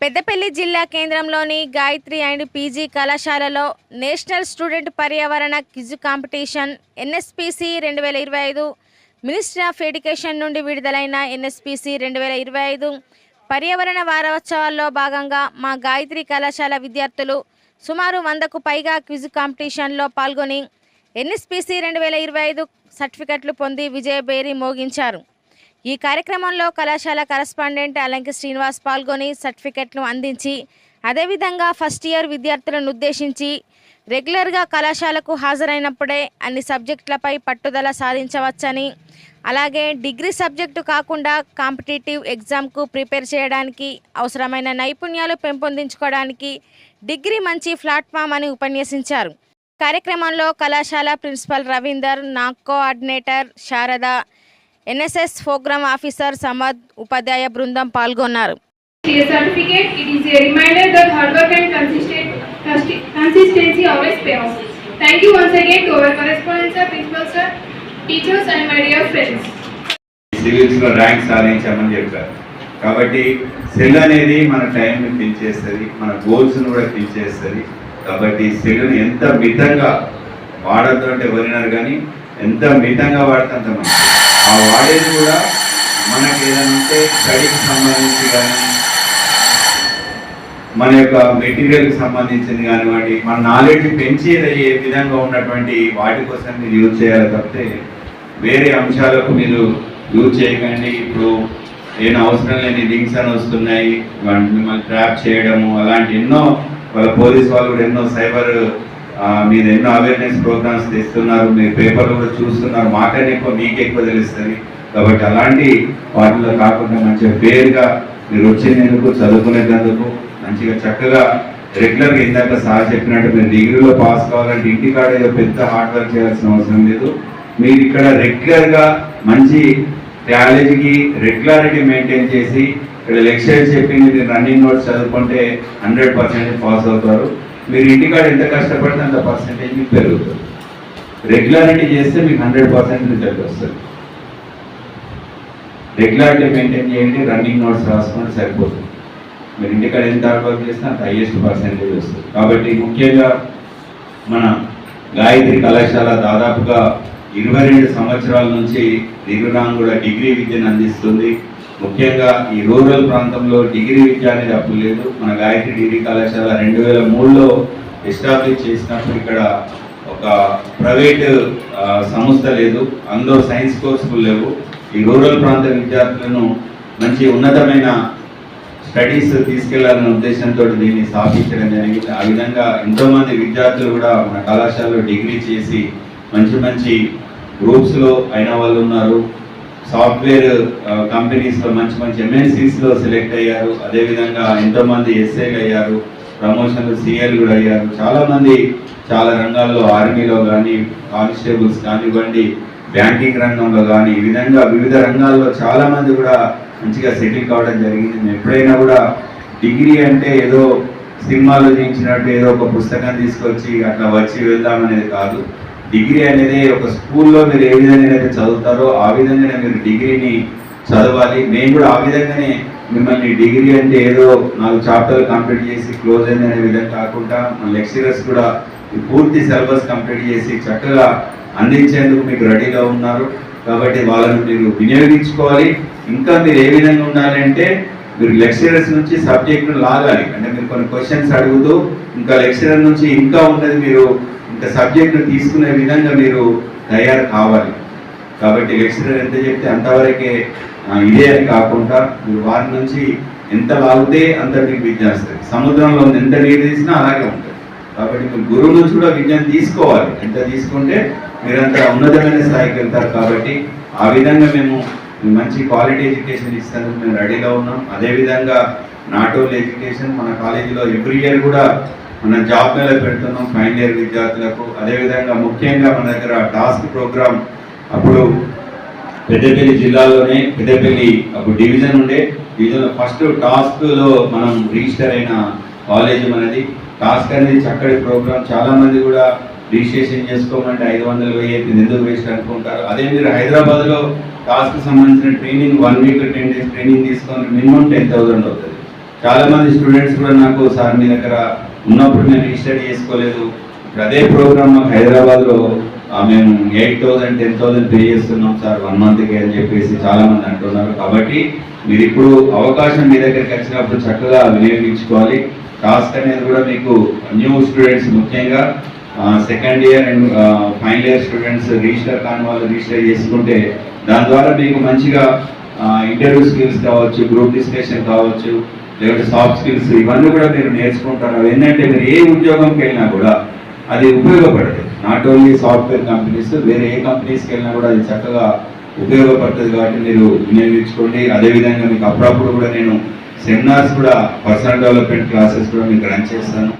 పెద్దపల్లి జిల్లా కేంద్రంలోని Gayatri and PG కళాశాలలో నేషనల్ స్టూడెంట్ పర్యావరణ క్విజ్ కాంపిటీషన్ ఎన్ఎస్పిసి రెండు వేల ఇరవై ఐదు మినిస్ట్రీ ఆఫ్ ఎడ్యుకేషన్ నుండి విడుదలైన ఎన్ఎస్పిసి రెండు వేల ఇరవై ఐదు పర్యావరణ వారోత్సవాల్లో భాగంగా మా గాయత్రి కళాశాల విద్యార్థులు సుమారు వందకు పైగా క్విజ్ కాంపిటీషన్లో పాల్గొని ఎన్ఎస్పిసి రెండు వేల ఇరవై ఐదు సర్టిఫికెట్లు పొంది విజయబేరి మోగించారు. ఈ కార్యక్రమంలో కళాశాల కరస్పాండెంట్ అలంకి శ్రీనివాస్ పాల్గొని సర్టిఫికెట్ను అందించి అదేవిధంగా ఫస్ట్ ఇయర్ విద్యార్థులను ఉద్దేశించి రెగ్యులర్గా కళాశాలకు హాజరైనప్పుడే అన్ని సబ్జెక్టులపై పట్టుదల సాధించవచ్చని అలాగే డిగ్రీ సబ్జెక్టు కాకుండా కాంపిటేటివ్ ఎగ్జామ్కు ప్రిపేర్ చేయడానికి అవసరమైన నైపుణ్యాలు పెంపొందించుకోవడానికి డిగ్రీ మంచి ప్లాట్ఫామ్ అని ఉపన్యసించారు. కార్యక్రమంలో కళాశాల principal Ravinder NAAC coordinator Sharada NSS programme officer Samad ఉపాధ్యాయ బృందం పాల్గొన్నారు. కాబట్టి సెల్ అనేది మన టైంని పెంచేస్తుంది మన గోల్స్ గోల్స్ను కూడా పెంచేస్తుంది. కాబట్టి సెల్ను ఎంత మితంగా వాడద్దు అంటే ఎవరినారు కానీ ఎంత మితంగా వాడితే అంత మంచిది. ఆ వాడేది కూడా మనకి ఏదంటే స్టడీకి సంబంధించి కానీ మన యొక్క మెటీరియల్కి సంబంధించింది కానివ్వండి మన నాలెడ్జ్ పెంచేది ఏ విధంగా ఉన్నటువంటి వాటి కోసం మీరు యూజ్ చేయాలి తప్పితే వేరే అంశాలకు మీరు యూజ్ చేయకండి. ఇప్పుడు ఏమైనా అవసరం లేని లింక్స్ అని వస్తున్నాయి వాటిని మిమ్మల్ని ట్రాప్ చేయడము అలాంటి ఎన్నో వాళ్ళ పోలీస్ వాళ్ళు కూడా ఎన్నో సైబర్ మీరు ఎన్నో అవేర్నెస్ ప్రోగ్రామ్స్ తెస్తున్నారు మీరు పేపర్లు కూడా చూస్తున్నారు మాకన్నా ఎక్కువ మీకు ఎక్కువ తెలుస్తుంది. కాబట్టి అలాంటి వాటిలో కాకుండా మంచిగా పేరుగా మీరు వచ్చేందుకు చదువుకునేందుకు మంచిగా చక్కగా రెగ్యులర్గా ఇందాక సార్ చెప్పినట్టు మీరు డిగ్రీలో పాస్ కావాలంటే ఇంటికాడ ఏదో పెద్ద హార్డ్ వర్క్ చేయాల్సిన అవసరం లేదు. మీరు ఇక్కడ రెగ్యులర్గా మంచి కాలేజీకి రెగ్యులారిటీ మెయింటైన్ చేసి ఇక్కడ లెక్చర్ చెప్పింది మీరు రన్నింగ్ నోట్స్ చదువుకుంటే హండ్రెడ్ పర్సెంట్ పాస్ అవుతారు. మీరు ఇంటికాడ ఎంత కష్టపడితే అంత పర్సంటేజ్ మీకు పెరుగుతుంది. రెగ్యులారిటీ చేస్తే మీకు హండ్రెడ్ పర్సెంట్ రిజల్ట్ వస్తుంది. రెగ్యులారిటీ మెయింటైన్ చేయండి రన్నింగ్ నోట్స్ రాసుకోండి సరిపోతుంది. మీరు ఇంటికాడ ఎంత హార్డ్ వర్క్ చేస్తే అంత హైయెస్ట్ పర్సెంటేజ్ వస్తుంది. కాబట్టి ముఖ్యంగా మన గాయత్రి కళాశాల దాదాపుగా ఇరవై రెండు సంవత్సరాల నుంచి దిగురాంగుల డిగ్రీ విద్యను అందిస్తుంది. ముఖ్యంగా ఈ రూరల్ ప్రాంతంలో డిగ్రీ విద్య అనేది అప్పుడు లేదు. మన గాయత్రి డిగ్రీ కళాశాల రెండు వేల మూడులో ఎస్టాబ్లిష్ చేసినప్పుడు ఇక్కడ ఒక ప్రైవేట్ సంస్థ లేదు. అందులో సైన్స్ కోర్సులు లేవు. ఈ రూరల్ ప్రాంత విద్యార్థులను మంచి ఉన్నతమైన స్టడీస్ తీసుకెళ్ళాలనే ఉద్దేశంతో దీన్ని స్థాపించడం జరిగింది. ఆ విధంగా ఎంతోమంది విద్యార్థులు కూడా మన కళాశాలలో డిగ్రీ చేసి మంచి మంచి గ్రూప్స్లో అయిన వాళ్ళు ఉన్నారు. సాఫ్ట్వేర్ కంపెనీస్లో మంచి మంచి ఎంఎన్సీస్లో సెలెక్ట్ అయ్యారు. అదే విధంగా ఎంతో మంది ఎస్ఏలు అయ్యారు. ప్రమోషన్లు సీఎల్ కూడా అయ్యారు. చాలా మంది చాలా రంగాల్లో ఆర్మీలో కానీ కానిస్టేబుల్స్ కానివ్వండి బ్యాంకింగ్ రంగంలో కానీ ఈ విధంగా వివిధ రంగాల్లో చాలా మంది కూడా మంచిగా సెటిల్ కావడం జరిగింది. ఎప్పుడైనా కూడా డిగ్రీ అంటే ఏదో సినిమాలో చేయించినట్టు ఏదో ఒక పుస్తకం తీసుకొచ్చి అట్లా వచ్చి వెళ్దాం అనేది కాదు. డిగ్రీ అనేది ఒక స్కూల్లో మీరు ఏ విధంగా అయితే చదువుతారో ఆ విధంగానే మీరు డిగ్రీని చదవాలి. మేము కూడా ఆ విధంగానే మిమ్మల్ని డిగ్రీ అంటే ఏదో నాలుగు చాప్టర్లు కంప్లీట్ చేసి క్లోజ్ అయింది అనే విధంగా కాకుండా మన లెక్చరర్స్ కూడా పూర్తి సిలబస్ కంప్లీట్ చేసి చక్కగా అందించేందుకు మీకు రెడీగా ఉన్నారు. కాబట్టి వాళ్ళని మీరు వినియోగించుకోవాలి. ఇంకా మీరు ఏ విధంగా ఉండాలంటే మీరు లెక్చరర్స్ నుంచి సబ్జెక్ట్ను లాగాలి. అంటే మీరు కొన్ని క్వశ్చన్స్ అడుగుతూ ఇంకా లెక్చరర్ నుంచి ఇంకా ఉన్నది మీరు ఇంత సబ్జెక్ట్ను తీసుకునే విధంగా మీరు తయారు కావాలి. కాబట్టి లెక్చరర్ ఎంత చెప్తే అంతవరకే ఇదే అని కాకుండా మీరు వారి నుంచి ఎంత లాగితే అంత మీకు విద్య వస్తుంది సముద్రంలో ఎంత నీరు తీసినా అలాగే ఉంటుంది. కాబట్టి మీరు గురువు నుంచి కూడా విద్యను తీసుకోవాలి. ఎంత తీసుకుంటే మీరంత ఉన్నతమైన స్థాయికి వెళ్తారు కాబట్టి ఆ విధంగా మేము మంచి క్వాలిటీ ఎడ్యుకేషన్ ఇస్తాను మేము రెడీగా ఉన్నాం. అదేవిధంగా నాట్ ఓన్లీ ఎడ్యుకేషన్ మన కాలేజీలో ఎవ్రీ ఇయర్ కూడా మన జాబ్ మేళ పెడుతున్నాం ఫైనల్ ఇయర్ విద్యార్థులకు. అదేవిధంగా ముఖ్యంగా మన దగ్గర టాస్క్ ప్రోగ్రామ్ అప్పుడు పెద్దపల్లి జిల్లాలోనే పెద్దపల్లి అప్పుడు డివిజన్ ఉండే. డివిజన్ ఫస్ట్ టాస్క్లో మనం రిజిస్టర్ అయిన కాలేజ్ మనది. టాస్క్ అనేది చక్కటి ప్రోగ్రామ్ చాలామంది కూడా రిజిస్ట్రేషన్ చేసుకోమంటే ఐదు వందలు వెయ్యి ఎందుకు వేస్ట్ అనుకుంటారు? అదే మీరు హైదరాబాద్లో టాస్క్ సంబంధించిన training one week ten days training తీసుకొని మినిమం టెన్ థౌసండ్ అవుతుంది. చాలామంది స్టూడెంట్స్ కూడా నాకు సార్ మీ దగ్గర ఉన్నప్పుడు మేము రిజిస్టర్ చేసుకోలేదు. ఇప్పుడు అదే ప్రోగ్రామ్ మాకు హైదరాబాద్లో మేము eight thousand ten thousand pay చేస్తున్నాం సార్ వన్ మంత్కి అని చెప్పేసి చాలామంది అంటున్నారు. కాబట్టి మీరు ఇప్పుడు అవకాశం మీ దగ్గరికి వచ్చినప్పుడు చక్కగా వినియోగించుకోవాలి. టాస్క్ అనేది కూడా మీకు న్యూ స్టూడెంట్స్ ముఖ్యంగా second year and final year students register కాని వాళ్ళు రిజిస్టర్ చేసుకుంటే దాని ద్వారా మీకు మంచిగా ఇంటర్వ్యూ స్కిల్స్ కావచ్చు గ్రూప్ డిస్కషన్ కావచ్చు లేకపోతే సాఫ్ట్ స్కిల్స్ ఇవన్నీ కూడా మీరు నేర్చుకుంటారు. ఏంటంటే మీరు ఏ ఉద్యోగంకి వెళ్ళినా కూడా అది ఉపయోగపడదు. నాట్ ఓన్లీ సాఫ్ట్వేర్ కంపెనీస్ వేరే ఏ కంపెనీస్కి వెళ్ళినా కూడా అది చక్కగా ఉపయోగపడుతుంది కాబట్టి మీరు వినియోగించుకోండి. అదేవిధంగా మీకు అప్పుడప్పుడు కూడా నేను సెమినార్స్ కూడా పర్సనల్ డెవలప్మెంట్ క్లాసెస్ కూడా మీకు రన్ చేస్తాను.